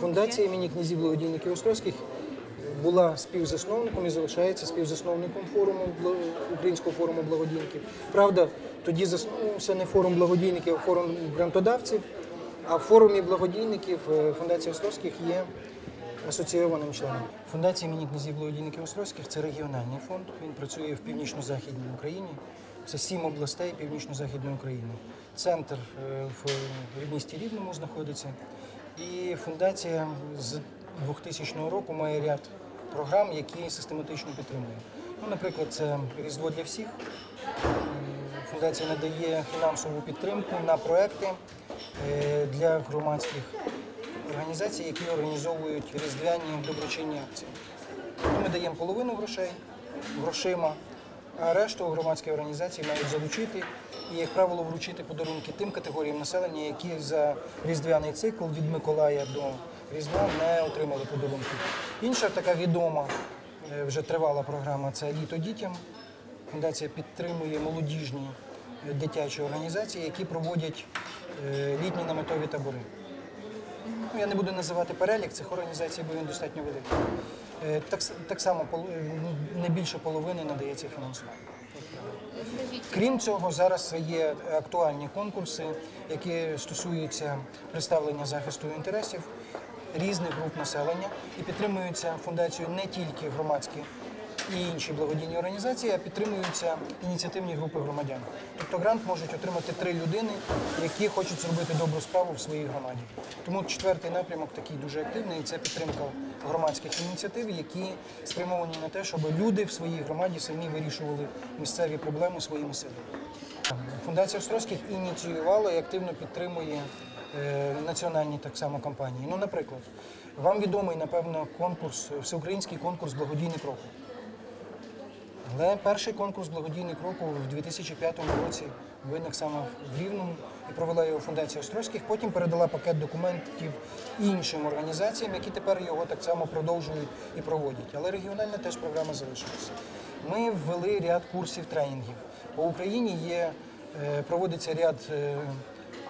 Фундація імені князів благодійників Острозьких була співзасновником і залишається співзасновником форуму українського форуму благодійників. Правда, тоді заснувався не форум благодійників, а форум грантодавців. А в форумі благодійників е, Фундація Острозьких є асоційованим членом. Фундація імені князів благодійників Острозьких це регіональний фонд. Він працює в північно-західній Україні. Це сім областей північно-західної України. Центр е, в місті Рівному знаходиться. І фундація з 2000 року має ряд програм, які систематично підтримує. Ну, наприклад, це Різдво для всіх. Е, Фундація надає фінансову підтримку на проекти е, для громадських організацій, які організовують різдвяні доброчинні акції. Ми даємо половину грошей грошима, а решту громадські організації мають залучити і, як правило, вручити подарунки тим категоріям населення, які за різдвяний цикл від Миколая до Різдва не отримали подарунки. Інша така відома е, вже тривала програма це літо дітям. Фундація підтримує молодіжні е, дитячі організації, які проводять е, літні наметові табори. Ну, я не буду називати перелік цих організацій, бо він достатньо великий. Е, Так, так само е, не більше половини надається фінансування. Крім цього, зараз є актуальні конкурси, які стосуються представлення захисту інтересів різних груп населення і підтримуються фундацією не тільки громадські і інші благодійні організації, а підтримуються ініціативні групи громадян. Тобто грант можуть отримати три людини, які хочуть зробити добру справу в своїй громаді. Тому четвертий напрямок такий дуже активний. Це підтримка громадських ініціатив, які спрямовані на те, щоб люди в своїй громаді самі вирішували місцеві проблеми своїми силами. Фундація Острозьких ініціювала і активно підтримує е, національні так само кампанії. Ну, наприклад, вам відомий, напевно, конкурс, всеукраїнський конкурс Благодійний крок. Але перший конкурс благодійний кроку в 2005 році виник саме в Рівному і провела його фундація Острозьких. Потім передала пакет документів іншим організаціям, які тепер його так само продовжують і проводять. Але регіональна теж програма залишилася. Ми ввели ряд курсів тренінгів. По Україні є, е, проводиться ряд е,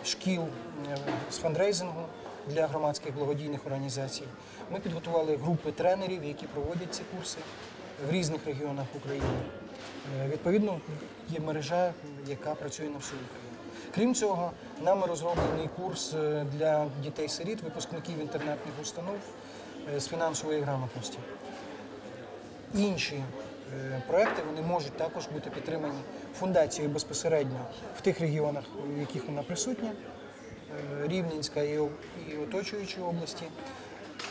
шкіл е, з фандрейзингу для громадських благодійних організацій. Ми підготували групи тренерів, які проводять ці курси в різних регіонах України. Е, Відповідно, є мережа, яка працює на всю Україну. Крім цього, нами розроблений курс е, для дітей-сиріт, випускників інтернетних установ е, з фінансової грамотності. Інші проекти вони можуть також бути підтримані фундацією безпосередньо в тих регіонах, в яких вона присутня, Рівненська і оточуючі області.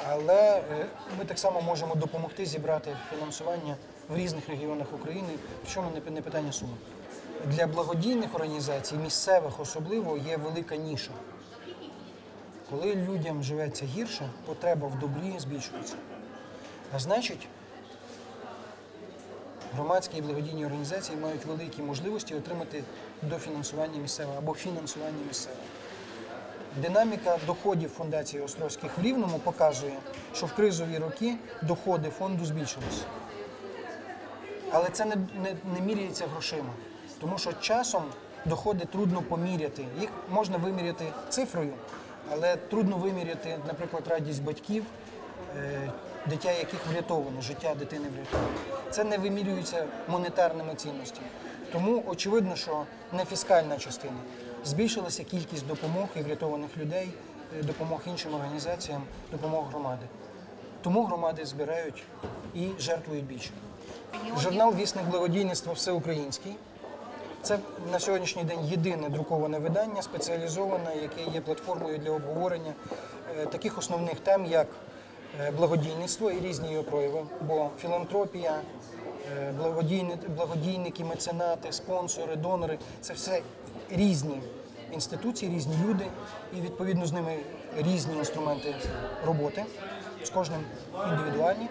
Але е, ми так само можемо допомогти зібрати фінансування в різних регіонах України, причому не, не питання суми. Для благодійних організацій, місцевих особливо, є велика ніша. Коли людям живеться гірше, потреба в добрі збільшується. А значить, громадські і благодійні організації мають великі можливості отримати дофінансування місцеве або фінансування місцеве. Динаміка доходів фундації Острозьких в Рівному показує, що в кризові роки доходи фонду збільшилися. Але це не, не, не міряється грошима, тому що часом доходи трудно поміряти. Їх можна виміряти цифрою, але трудно виміряти, наприклад, радість батьків, е, дитя яких врятовано, життя дитини врятовано. Це не вимірюється монетарними цінностями. Тому очевидно, що не фіскальна частина. Збільшилася кількість допомог і врятованих людей, е, допомог іншим організаціям, допомог громади. Тому громади збирають і жертвують більше. Журнал Вісник благодійництва всеукраїнський. Це на сьогоднішній день єдине друковане видання, спеціалізоване, яке є платформою для обговорення е, таких основних тем, як е, благодійництво і різні його прояви. Бо філантропія, благодійники, меценати, спонсори, донори це все різні інституції, різні люди, і відповідно з ними різні інструменти роботи, з кожним індивідуальні.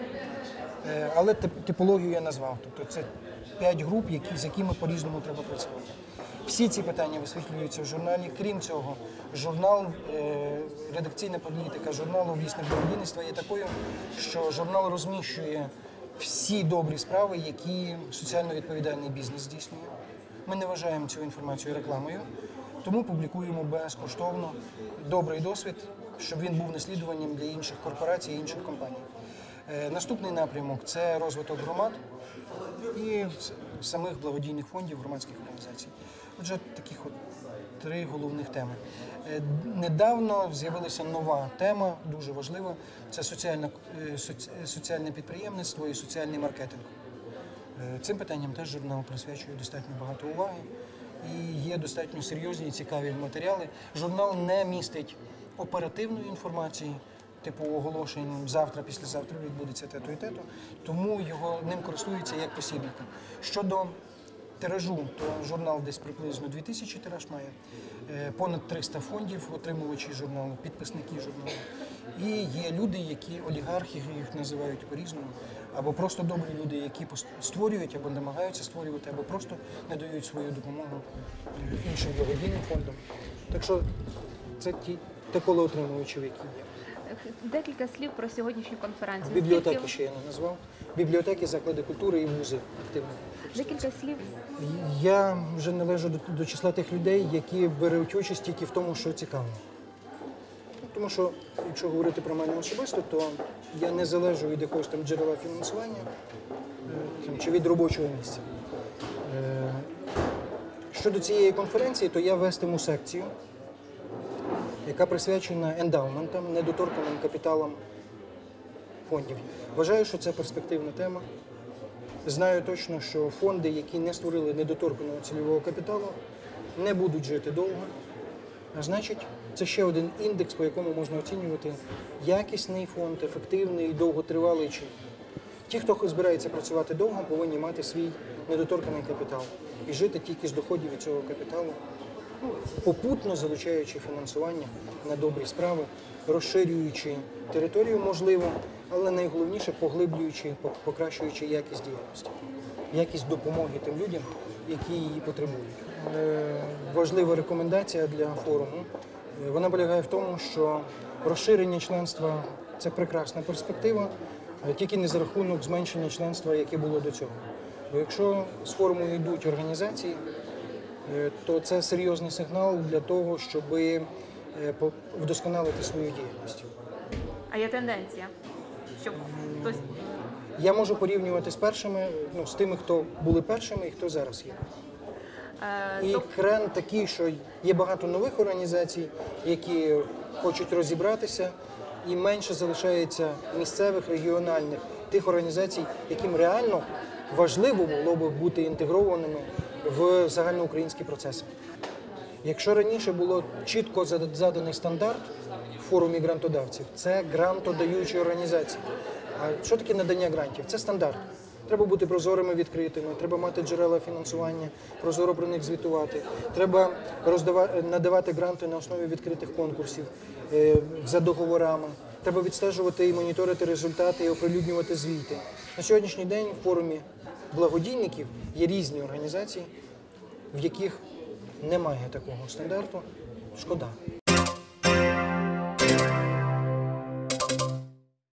Е, Але типологію я назвав. Тобто це п'ять груп, які, з якими по-різному треба працювати. Всі ці питання висвітлюються в журналі. Крім цього, журнал, е, редакційна політика журналу «Вісник благодійництва є такою, що журнал розміщує всі добрі справи, які соціально відповідальний бізнес здійснює. Ми не вважаємо цю інформацію рекламою. Тому публікуємо безкоштовно добрий досвід, щоб він був наслідуванням для інших корпорацій і інших компаній. Е, Наступний напрямок це розвиток громад і самих благодійних фондів громадських організацій. Отже, таких от три головних теми. Е, Недавно з'явилася нова тема, дуже важлива. Це соціальна, е, соці- соціальне підприємництво і соціальний маркетинг. Е, Цим питанням теж журнал присвячує достатньо багато уваги і є достатньо серйозні і цікаві матеріали. Журнал не містить оперативної інформації, типу оголошень завтра, післязавтра відбудеться те-то і те-то, тому його ним користуються як посібником. Щодо тиражу, то журнал десь приблизно 2000 тираж має, Е, понад 300 фондів, отримувачі журналу, підписники журналу. І є люди, які олігархи їх називають по-різному, або просто добрі люди, які створюють або намагаються створювати, або просто надають свою допомогу іншим благодійним фондам. Так що це ті те коло отримувачів, які є. Декілька слів про сьогоднішню конференцію. Бібліотеки ще я не назвав. Бібліотеки, заклади культури і вузи активно. Декілька слів. Я вже належу до, до числа тих людей, які беруть участь тільки в тому, що цікаво. Тому що, якщо говорити про мене особисто, то я не залежу від якогось там джерела фінансування е, чи від робочого місця. Е, Щодо цієї конференції, то я вестиму секцію, яка присвячена ендаументам, недоторканим капіталам фондів. Вважаю, що це перспективна тема. Знаю точно, що фонди, які не створили недоторканого цільового капіталу, не будуть жити довго. А значить, це ще один індекс, по якому можна оцінювати якісний фонд, ефективний, довготривалий чи. Ті, хто збирається працювати довго, повинні мати свій недоторканий капітал і жити тільки з доходів від цього капіталу, попутно залучаючи фінансування на добрі справи, розширюючи територію, можливо, але найголовніше поглиблюючи, покращуючи якість діяльності, якість допомоги тим людям, які її потребують. Е, Важлива рекомендація для форуму. Е, Вона полягає в тому, що розширення членства це прекрасна перспектива, е, тільки не за рахунок зменшення членства, яке було до цього. Бо якщо з форуму йдуть організації, е, то це серйозний сигнал для того, щоб вдосконалити свою діяльність. А є тенденція, щоб хтось Я можу порівнювати з першими, ну, з тими, хто були першими і хто зараз є. Е, І крен такий, що є багато нових організацій, які хочуть розібратися, і менше залишається місцевих, регіональних тих організацій, яким реально важливо було б бути інтегрованими в загальноукраїнські процеси. Якщо раніше було чітко зада- заданий стандарт форумі грантодавців, це грантодаючі організації. А що таке надання грантів? Це стандарт. Треба бути прозорими, відкритими, треба мати джерела фінансування, прозоро про них звітувати. Треба роздава- надавати гранти на основі відкритих конкурсів е, за договорами. Треба відстежувати і моніторити результати і оприлюднювати звіти. На сьогоднішній день в форумі благодійників є різні організації, в яких немає такого стандарту. Шкода.